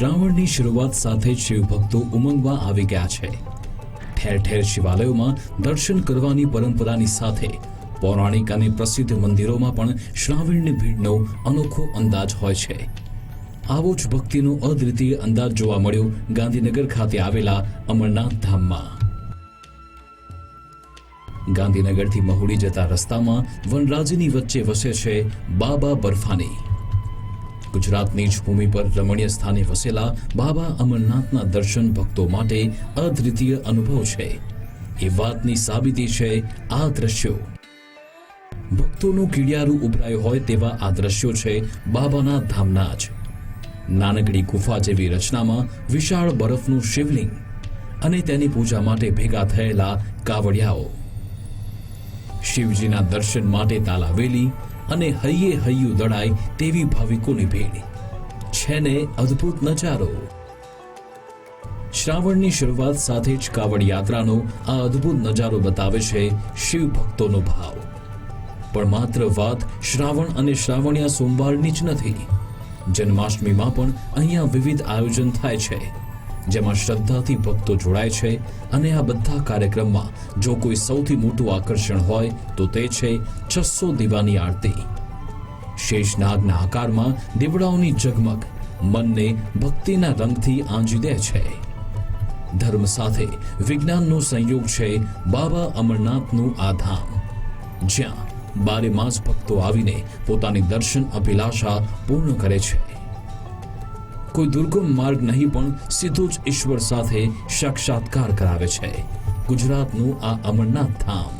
શ્રાવણની શરૂઆત સાથે જ શિવભક્તો ઉમંગવા આવી ગયા છે. ઠેર ઠેર શિવાલયોમાં દર્શન કરવાની પરંપરાની સાથે પૌરાણિક અને પ્રસિદ્ધ મંદિરોમાં પણ શ્રાવણની ભીડનો અનોખો અંદાજ હોય છે. આવો જ ભક્તિનો અદ્વિતીય અંદાજ જોવા મળ્યો ગાંધીનગર ખાતે આવેલા અમરનાથ ધામમાં. ગાંધીનગરથી મહુડી જતા રસ્તામાં વનરાજીની વચ્ચે વસે છે બાબા બર્ફાની. ગુજરાતની જ ભૂમિ પર રમણીય સ્થાને વસેલા બાબા અમરનાથના દર્શન ભક્તો માટે અદ્વિતીય અનુભવ છે. એ વાતની સાબિતી છે આ દ્રશ્યો. ભક્તોનું કીડિયારું ઉભરાયું હોય તેવા આ દ્રશ્યો છે બાબાના ધામના જ. નાનકડી ગુફા જેવી રચનામાં વિશાળ બરફનું શિવલિંગ અને તેની પૂજા માટે ભેગા થયેલા કાવડિયાઓ. શિવજીના દર્શન માટે તાલાવેલી અને હૈયે હૈયું દડાય તેવી ભાવિકોની ભીડ છે ને અદ્ભુત નજારો. શ્રાવણની શરૂઆત સાથે જ કાવડ યાત્રાનો આ અદ્ભુત નજારો બતાવે છે શિવ ભક્તોનો ભાવ. પણ માત્ર વાત શ્રાવણ અને શ્રાવણિયા સોમવારની જ નથી. જન્માષ્ટમીમાં પણ અહીંયા વિવિધ આયોજન થાય છે. જેમાં શ્રદ્ધાથી ભક્તો જોડાય છે અને આ બધા કાર્યક્રમમાં જો કોઈ સૌથી મોટું આકર્ષણ હોય તો તે છે છસો દીવાની આરતી. શેષનાગના આકારમાં દીવડાઓની ઝગમગ, મનને ભક્તિના રંગથી આંજી દે છે. ધર્મ સાથે વિજ્ઞાનનો સંયોગ છે બાબા અમરનાથનું આ ધામ. જ્યાં બારે માસ ભક્તો આવીને પોતાની દર્શન અભિલાષા પૂર્ણ કરે છે. કોઈ દુર્ગમ માર્ગ નહીં, પણ સીધો જ ઈશ્વર સાથે સાક્ષાત્કાર કરાવે છે. ગુજરાતનું આ અમરનાથ ધામ.